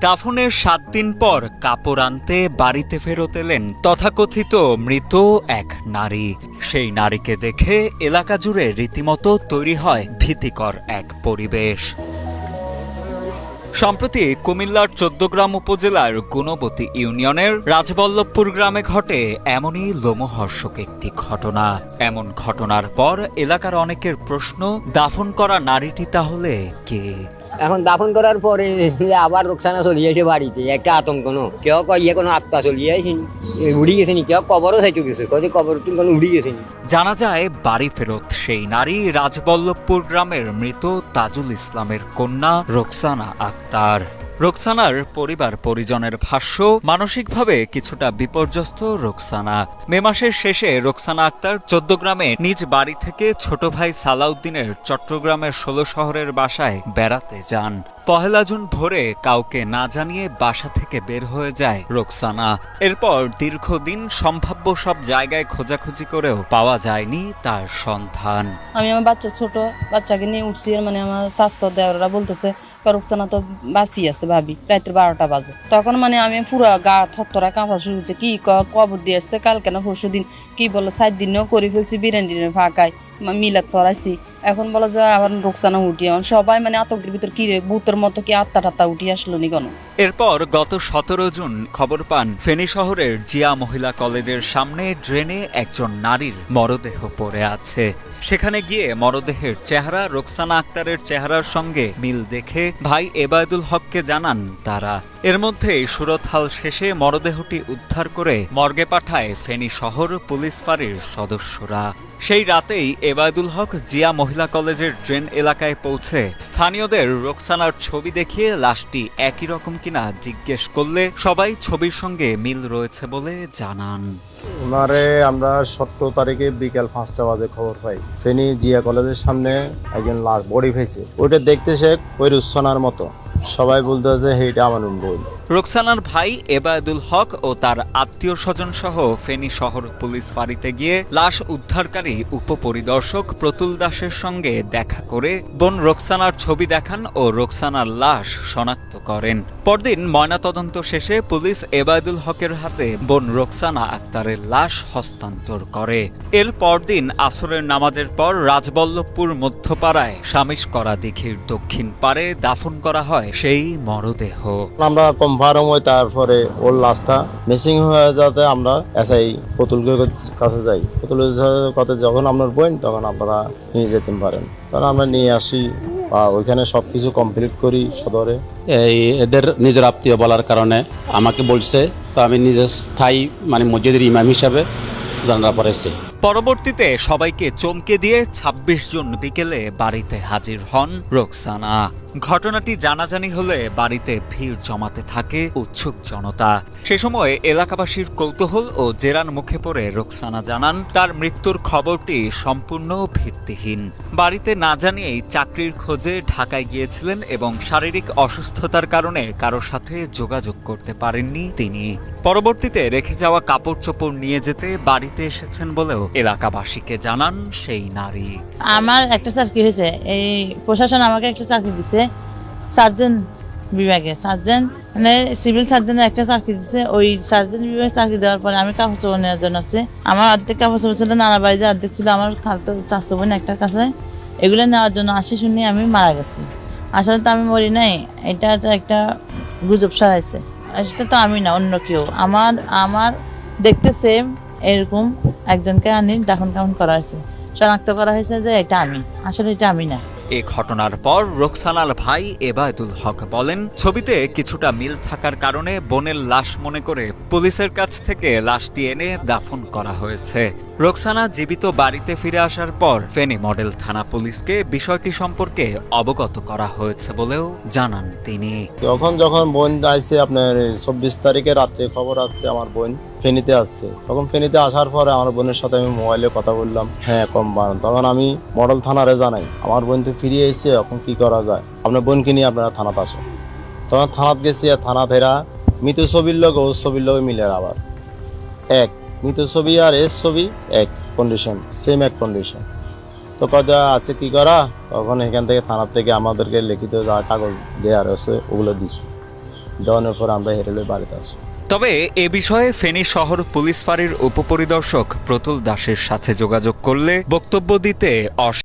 দাফনের সাত দিন পর কাপড় আনতে বাড়িতে ফেরত এলেন তথাকথিত মৃত এক নারী। সেই নারীকে দেখে এলাকা জুড়ে রীতিমতো তৈরি হয় ভীতিকর এক পরিবেশ। সম্প্রতি কুমিল্লার চোদ্দগ্রাম উপজেলার গুণবতী ইউনিয়নের রাজবল্লভপুর গ্রামে ঘটে এমনই লোমহর্ষক একটি ঘটনা। এমন ঘটনার পর এলাকার অনেকের প্রশ্ন, দাফন করা নারীটি তাহলে কে? এখন দাফন করার পরে আবার রোকসানা চলিয়েছে বাড়িতে, একটা আতঙ্ক নো? কেউ কয় ইয়ে কোনো আত্মা চলিয়ে আসেনি উড়ি গেছেনি কেউ কবরও চাইতে গেছে কয় কবর কোনো উড়ি গেছেনি জানা যায়, বাড়ি ফেরত সেই নারী রাজবল্লভপুর গ্রামের মৃত তাজুল ইসলামের কন্যা রোকসানা আক্তার। রোকসানার পরিবার পরিজনের ভাষ্য, মানসিকভাবে কিছুটা বিপর্যস্ত রোকসানা। মে মাসের শেষে রোকসানা আক্তার চোদ্দগ্রামে নিজ বাড়ি থেকে ছোট ভাই সালাউদ্দিনের চট্টগ্রামের ষোলো শহরের বাসায় বেড়াতে যান। পহেলা জুন ভোরে কাউকে না জানিয়ে বাসা থেকে বের হয়ে যায় রোকসানা। এরপর দীর্ঘদিন সম্ভাব্য সব জায়গায় খোঁজাখুঁজি করেও পাওয়া যায়নি তার সন্ধান। আমি আমার বাচ্চা ছোট, বাচ্চাকে নিয়ে উঠছি মানে আমার স্বাস্থ্য দেওয়ারা বলতেছে রূপসানা তো বাঁচি আছে ভাবি, রাত্রে বারোটা বাজে। তখন মানে আমি পুরো গা থরথরা কাঁপা শুরু হচ্ছে, কি কবর দিয়ে আসছে, কালকে না পরশু দিন, কি বলো, সাত দিনেও করে ফেলছি, বিরিয়ানি ফাঁকায় মিলাদ ফরাইছি এখন বলো যে আবার রোকসানা উঠি, এখন সবাই মানে আতঙ্কের ভিতর, কি ভূতের মতো কি আত্মা টাত্তা উঠি আসলো নি কোনো? এরপর গত সতেরো জুন খবর পান ফেনী শহরের জিয়া মহিলা কলেজের সামনে ড্রেনে একজন নারীর মরদেহ পড়ে আছে। সেখানে গিয়ে মরদেহের চেহারা, রোকসানা আক্তারের চেহারার সঙ্গে মিল দেখে ভাই এবায়দুল হককে জানান তারা। এর মধ্যেই সুরতহাল শেষে মরদেহটি উদ্ধার করে মর্গে পাঠায় ফেনী শহর পুলিশ ফাঁড়ির সদস্যরা। সেই রাতেই এবায়দুল হক জিয়া মহিলা কলেজের ড্রেন এলাকায় পৌঁছে স্থানীয়দের রোকসানার ছবি দেখিয়ে লাশটি একই রকম কিনা জিজ্ঞেস করলে সবাই ছবির সঙ্গে মিল রয়েছে বলে জানান। ওনারে আমরা সতেরো তারিখে বিকেল পাঁচটা বাজে খবর পাই। ফেনী জিয়া কলেজের সামনে একজন লাশ বডি ফেছে ওইটা দেখতে সে ওই রুসনার মতো। সবাই বলতে যে এইটা আমার বই রোকসানার ভাই এবায়দুল হক ও তার আত্মীয় স্বজন সহ ফেনী শহর পুলিশ ফাঁড়িতে গিয়ে লাশ উদ্ধারকারী উপপরিদর্শক প্রতুল দাসের সঙ্গে দেখা করে বোন রোকসানার ছবি দেখান ও রোকসানার লাশ শনাক্ত করেন। পরদিন ময়নাতদন্ত শেষে পুলিশ এবায়দুল হকের হাতে বোন রোকসানা আক্তারের লাশ হস্তান্তর করে। এর পরদিন আসরের নামাজের পর রাজবল্লভপুর মধ্যপাড়ায় সামিশ করা দিঘির দক্ষিণ পারে দাফন করা হয় সেই মরদেহ। আমরা কনফার্ম হই তারপরে ওর লাশটা মিসিং হয়ে যাতে আমরা এসআই পুতুলকে কাছে যাই। পুতুলের কথা যখন আপনার বোন তখন আপনারা নিয়ে যেতে পারেন। তখন আমরা নিয়ে আসি বা ওইখানে সব কিছু কমপ্লিট করি সদরে। এই এদের নিজের আত্মীয় বলার কারণে আমাকে বলছে তো আমি নিজের স্থায়ী মানে মসজিদের ইমাম হিসাবে জানারা পড়েছি পরবর্তীতে সবাইকে চমকে দিয়ে ২৬ জুন বিকেলে বাড়িতে হাজির হন রোকসানা। ঘটনাটি জানাজানি হলে বাড়িতে ভিড় জমাতে থাকে উৎসুক জনতা। সে সময় এলাকাবাসীর কৌতূহল ও জেরান মুখে পড়ে রোকসানা জানান, তার মৃত্যুর খবরটি সম্পূর্ণ ভিত্তিহীন। বাড়িতে না জানিয়েই চাকরির খোঁজে ঢাকায় গিয়েছিলেন এবং শারীরিক অসুস্থতার কারণে কারও সাথে যোগাযোগ করতে পারেননি তিনি। পরবর্তীতে রেখে যাওয়া কাপড় চোপড় নিয়ে যেতে বাড়িতে এসেছেন বলেও এলাকাবাসীকে জানান সেই নারী। আমার একটা চাকরি হয়েছে। এই প্রশাসন আমাকে একটা চাকরি দিছে। সার্জন বিভাগে। সার্জন মানে সিভিল সার্জনের একটা চাকরি দিছে। ওই সার্জন বিভাগে চাকরি দেওয়ার পরে আমি কাপড় চোপড় নেওয়ার জন্য আসছি। আমার অর্ধেক কাপড় চোপড় ছিল, নানা বাড়িতে অর্ধেক ছিল, আমার খালতো চাষতো বোন একটা কাছে। এগুলো নেওয়ার জন্য আসি শুনি আমি মারা গেছি। আসলে তো আমি মরি নাই, এটা তো একটা গুজব সারাইছে সেটা তো আমি না, অন্য কেউ। আমার আমার দেখতে সেম এরকম একজনকে আনি দাফন কাফন করা হয়েছে। শনাক্ত করা হয়েছে যে এটা আমি। আসলে এটা আমি না। এ ঘটনার পর রোকসানার ভাই এবায়দুল হক বলেন, ছবিতে কিছুটা মিল থাকার কারণে বোনের লাশ মনে করে পুলিশের কাছ থেকে লাশটি এনে দাফন করা হয়েছে। রোকসানা জীবিত বাড়িতে ফিরে আসার পর ফেনী মডেল থানা পুলিশকে বিষয়টি সম্পর্কে অবগত করা হয়েছে বলেও জানান তিনি। যখন যখন বোন আসছে আপনার চব্বিশ তারিখে রাত্রে খবর আসছে আমার বোন। ফেনীতে আসছে। তখন ফেনীতে আসার পরে আমার বোনের সাথে আমি মোবাইলে কথা বললাম হ্যাঁ কম বাড়ান। তখন আমি মডেল থানারে জানাই, আমার বোন তো ফিরিয়ে এসেছে, এখন কি করা যায়? আপনার বোনকে নিয়ে আপনারা থানাত আসো তখন থানাত গেছি, আর থানা থেরা মৃত ছবির লোক ও ছবির লোক মিলে আবার। এক, মৃত ছবি আর এস ছবি এক কন্ডিশন সেম এক কন্ডিশন তো কথা আছে কি করা? তখন এখান থেকে থানার থেকে আমাদেরকে লিখিত যা কাগজ দেওয়ার আছে ওগুলো দিছি। দেওয়ানোর পর আমরা হেরেলে বাড়িতে আসি। তবে এ বিষয়ে ফেনী শহর পুলিশ ফাঁড়ির উপপরিদর্শক প্রতুল দাসের সাথে যোগাযোগ করলে বক্তব্য দিতে অস